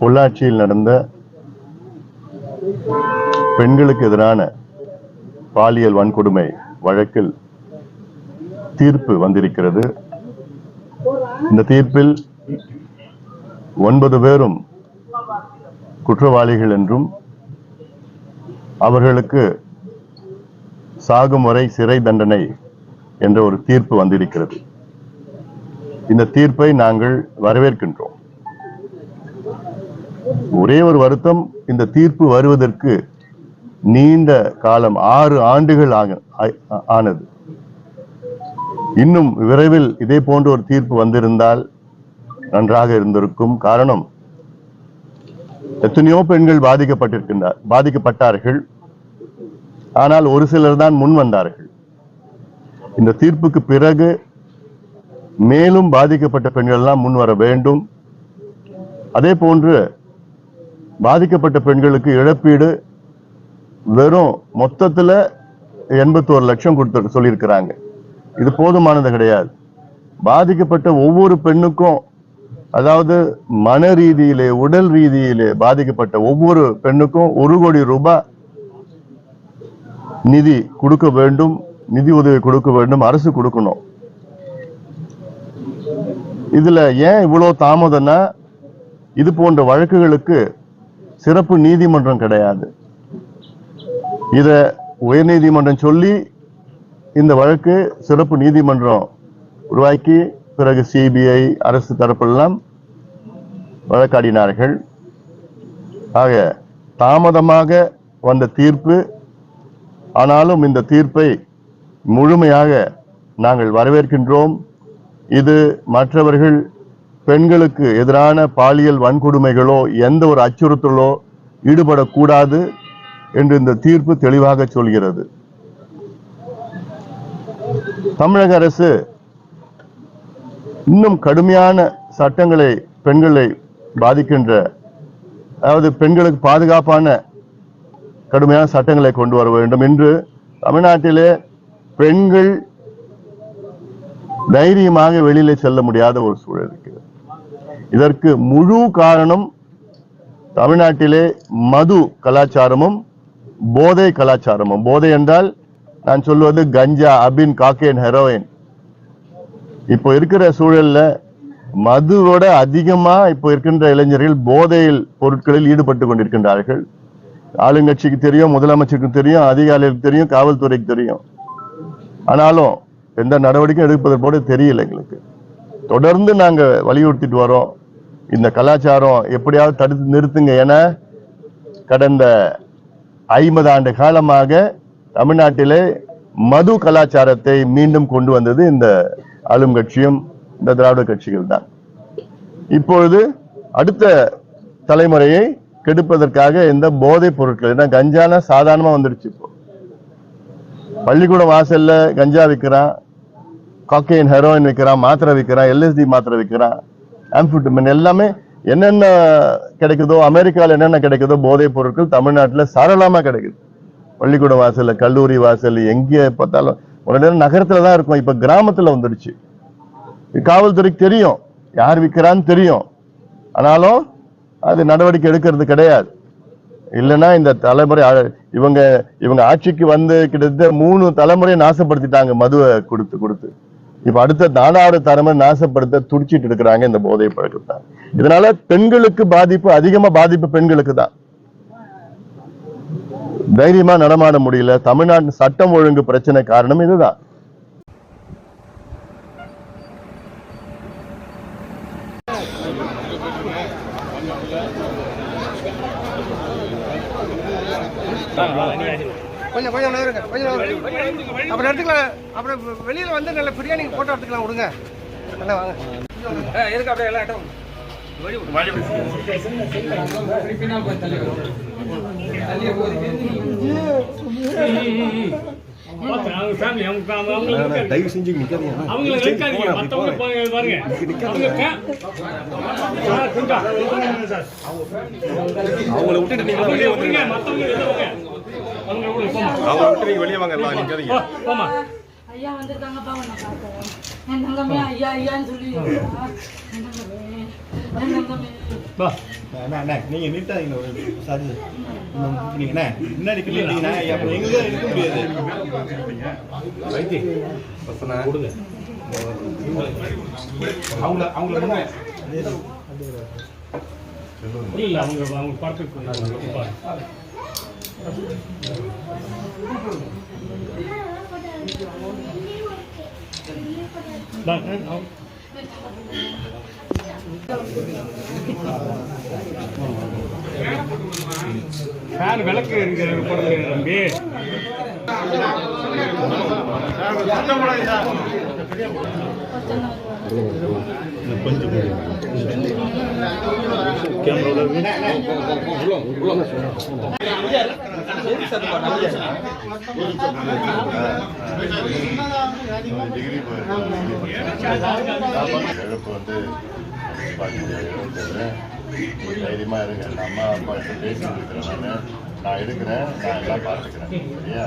பொள்ளாச்சியில் நடந்த பெண்களுக்கு எதிரான பாலியல் வன்கொடுமை வழக்கில் தீர்ப்பு வந்திருக்கிறது. இந்த தீர்ப்பில் ஒன்பது பேரும் குற்றவாளிகள் என்றும் அவர்களுக்கு சாகும் வரை சிறை தண்டனை என்ற ஒரு தீர்ப்பு வந்திருக்கிறது. இந்த தீர்ப்பை நாங்கள் வரவேற்கின்றோம். ஒரே ஒரு வருத்தம் இந்த தீர்ப்பு வருவதற்கு நீண்ட காலம் ஆறு ஆண்டுகள் ஆனது. இன்னும் விரைவில் இதே போன்ற ஒரு தீர்ப்பு வந்திருந்தால் நன்றாக இருந்திருக்கும் காரணம் எத்தனையோ பெண்கள் பாதிக்கப்பட்டிருக்கின்றார் பாதிக்கப்பட்டார்கள். ஆனால் ஒரு சிலர் தான் முன் வந்தார்கள். இந்த தீர்ப்புக்கு பிறகு மேலும் பாதிக்கப்பட்ட பெண்கள் எல்லாம் முன் வர வேண்டும். அதே போன்று பாதிக்கப்பட்ட பெண்களுக்கு இழப்பீடு வெறும் மொத்தத்தில் எண்பத்தோரு லட்சம் கொடுத்து சொல்லியிருக்கிறாங்க. இது போதுமானது கிடையாது. பாதிக்கப்பட்ட ஒவ்வொரு பெண்ணுக்கும் அதாவது மன ரீதியிலே உடல் ரீதியிலே பாதிக்கப்பட்ட ஒவ்வொரு பெண்ணுக்கும் ஒரு கோடி ரூபாய் நிதி கொடுக்க வேண்டும் நிதி உதவி கொடுக்க வேண்டும் அரசு கொடுக்கணும். இதுல ஏன் இவ்வளவு தாமதம்னா இது போன்ற வழக்குகளுக்கு சிறப்பு நீதிமன்றம் கிடையாது. இத உயர்நீதிமன்றம் சொல்லி இந்த வழக்கு சிறப்பு நீதிமன்றம் உருவாக்கி பிறகு சிபிஐ அரசு தரப்பெல்லாம் வழக்காடினார்கள். ஆக தாமதமாக வந்த தீர்ப்பு ஆனாலும் இந்த தீர்ப்பை முழுமையாக நாங்கள் வரவேற்கின்றோம். இது மற்றவர்கள் பெண்களுக்கு எதிரான பாலியல் வன்கொடுமைகளோ எந்த ஒரு அச்சுறுத்தலோ ஈடுபடக்கூடாது என்று இந்த தீர்ப்பு தெளிவாக சொல்கிறது. தமிழக அரசு இன்னும் கடுமையான சட்டங்களை பெண்களை பாதிக்கின்ற அதாவது பெண்களுக்கு பாதுகாப்பான கடுமையான சட்டங்களை கொண்டு வர வேண்டும். என்று தமிழ்நாட்டிலே பெண்கள் தைரியமாக வெளியிலே செல்ல முடியாத ஒரு சூழல் இருக்கிறது. இதற்கு முழு காரணம் தமிழ்நாட்டிலே மது கலாச்சாரமும் போதை கலாச்சாரமும். போதை என்றால் நான் சொல்வது கஞ்சா அபின் காக்கேன் ஹெரோயின். இப்போ இருக்கிற சூழல்ல மதுவோட அதிகமா இப்போ இருக்கின்ற இளைஞர்கள் போதையில் பொருட்களில் ஈடுபட்டு கொண்டிருக்கின்றார்கள். ஆளுங்கட்சிக்கு தெரியும் முதலமைச்சருக்கு தெரியும் அதிகாரிகளுக்கு தெரியும் காவல்துறைக்கு தெரியும். ஆனாலும் எந்த நடவடிக்கையும் எடுப்பதற்கு போல தெரியல எங்களுக்கு. தொடர்ந்து நாங்க வலியுறுத்திட்டு வரோம். இந்த கலாச்சாரம் எப்படியாவது தடுத்து நிறுத்துங்க என கடந்த ஐம்பது ஆண்டு காலமாக தமிழ்நாட்டிலே மது கலாச்சாரத்தை மீண்டும் கொண்டு வந்தது இந்த ஆளும் கட்சியும் இந்த திராவிட கட்சிகள் தான். இப்பொழுது அடுத்த தலைமுறையை கெடுப்பதற்காக இந்த போதைப் பொருட்கள் ஏன்னா கஞ்சானா சாதாரணமா வந்துடுச்சு இப்போ. பள்ளிக்கூடம் வாசல்ல கஞ்சா விற்கிறான் காக்கைன் ஹெரோயின் விற்கிறான் மாத்திரை விற்கிறான் எல்எஸ்டி மாத்திரை விற்கிறான் ஆம்பிட்டமின் எல்லாமே என்னென்ன கிடைக்குதோ அமெரிக்காவில் என்னென்ன கிடைக்குதோ போதைப் பொருட்கள் தமிழ்நாட்டில் சரளமா கிடைக்குது. பள்ளிக்கூட வாசல் கல்லூரி வாசல் எங்கே பார்த்தாலும் ஒரு நேரம் நகரத்துல தான் இருக்கும். இப்ப கிராமத்துல வந்துடுச்சு. காவல்துறைக்கு தெரியும். யார் விற்கிறான்னு தெரியும். ஆனாலும் அது நடவடிக்கை எடுக்கிறது கிடையாது. இல்லைன்னா இந்த தலைமுறை இவங்க இவங்க ஆட்சிக்கு வந்து கிட்டத்தட்ட மூணு தலைமுறையை நாசப்படுத்திட்டாங்க மதுவை கொடுத்து கொடுத்து. இப்ப அடுத்த நாலாவது தரமை நாசப்படுத்த துடிச்சிட்டு இருக்கிறாங்க இந்த போதை பழக்கத்தை இதனால பெண்களுக்கு பாதிப்பு அதிகமா பாதிப்பு பெண்களுக்கு தான். தைரியமா நடமாட முடியல. தமிழ்நாட்டு சட்டம் ஒழுங்கு பிரச்சனை காரணம் இதுதான். அப்புறம் எடுத்துக்கலாம் அப்புறம் வெளியில வந்து நல்ல பிரியாணி போட்டோ எடுத்துக்கலாம் விடுங்க. நல்லா வாங்க. எதுக்கு அப்படியே எல்லாம் இடம் அவங்க family, அவங்க விட்டு நீங்க வெளியே வாங்க எல்லாம் நிக்காதீங்க. ஐயா வந்திருக்காங்கப்பா உன்னை பார்க்க என் ஒரு சாதி நீங்க என்ன முன்னாடி கிட்டீங்கன்னா எங்க இருக்க முடியாது? கொடுங்க. அவங்கள அவங்கள முன்ன. அவங்க ஃபேன் விளக்கு இருக்கிற போடுறது தம்பி. சத்தம் போடாதீங்க இழப்பு வந்து தைரியமாக இருங்க நான் அம்மா அப்பா கிட்ட பேசிட்டு இருக்கிறேன் நான் நான் எடுக்கிறேன் நான் எல்லாம் பார்த்துக்கிறேன் சரியா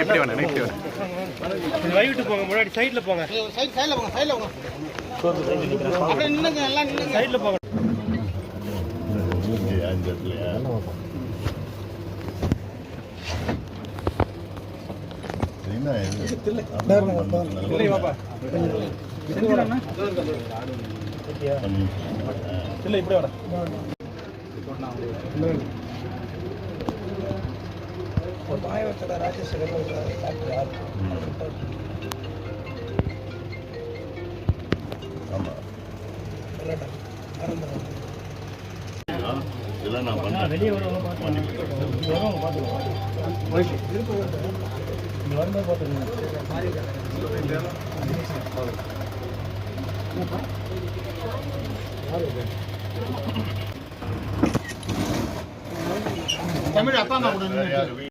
எப்படி வேணும் எப்படி வேணும் வைகிட்டு போங்க முன்னாடி சைடில் போங்க. சைடு சைடில் போங்க சைடில் போங்க. அப்படியே எல்லாம் நின்னுங்க போங்க. அஞ்சு இல்லை இப்படி வர ஒரு மாயவத்தில் ராஜசேகர் டாக்டர் ஆமாம் நான் பண்ணுறேன் தமிழ் அப்பா அம்மா கூட